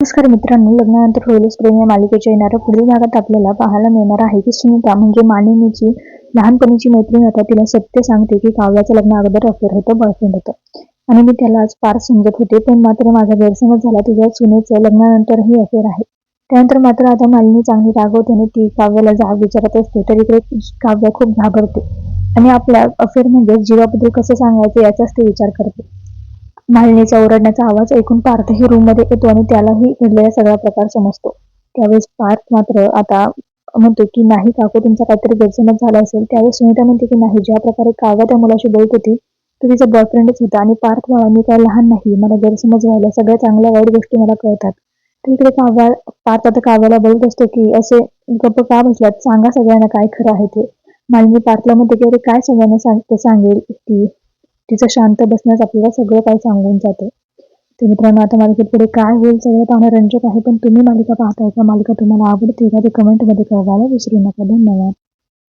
नमस्कार मित्रांनो लग्नानंतर होईलच प्रेम या मालिकेच्या येणाऱ्या पुढील भागात आपल्याला पाहायला मिळणार आहे की सुनीता म्हणजे मानिनीची लहानपणीची मैत्रीण आता तिला सत्य सांगते की काव्याचं लग्न अगोदर अफेअर होतं बॉयफ्रेंड होतं. आणि मी त्याला आज फार समजत होते पण मात्र माझा गैरसमज झाला तुझ्या सुनेचं लग्नानंतरही अफेअर आहे. त्यानंतर मात्र आता मालिनी चांगली रागवते आणि ती काव्याला जाब विचारत असते तर इकडे काव्य खूप घाबरते. आणि आपल्या अफेअर म्हणजे जीवाबद्दल कसं सांगायचं याचाच ते विचार करते. मालिनीचा ओरडण्याचा आवाज ऐकून पार्थही रूममध्ये येतो आणि त्यालाही घडलेला सगळा प्रकार समजतो. त्यावेळेस पार्थ मात्र आता म्हणतो की नाही काकू तुमचा काहीतरी गैरसमज झाला असेल. त्यावेळेस सुनीता म्हणते की नाही ज्या प्रकारे काव्या त्या मुलाशी बोलत होती तो तिचा बॉयफ्रेंडच होता आणि पार्थ बाळा मी काय लहान नाही मला गैरसमज व्हायला सगळ्या चांगल्या वाईट गोष्टी मला कळतात. तर इकडे काव्या पार्थ आता काव्याला बोलत असतो की असे गप्प का बसल्यात सांगा सगळ्यांना काय खरं आहे ते. मालिनी पार्थला म्हणते की अरे काय सगळ्यांना सांगते सांगेल ती तिचं शांत बसण्यास आपल्याला सगळं काही सांगून जाते. तर मित्रांनो आता मालिकेत पुढे काय होईल सगळं पाहणं रंजक आहे पण तुम्ही मालिका पाहताय का? मालिका तुम्हाला आवडते का? ते कमेंटमध्ये कळवायला विसरू नका. धन्यवाद.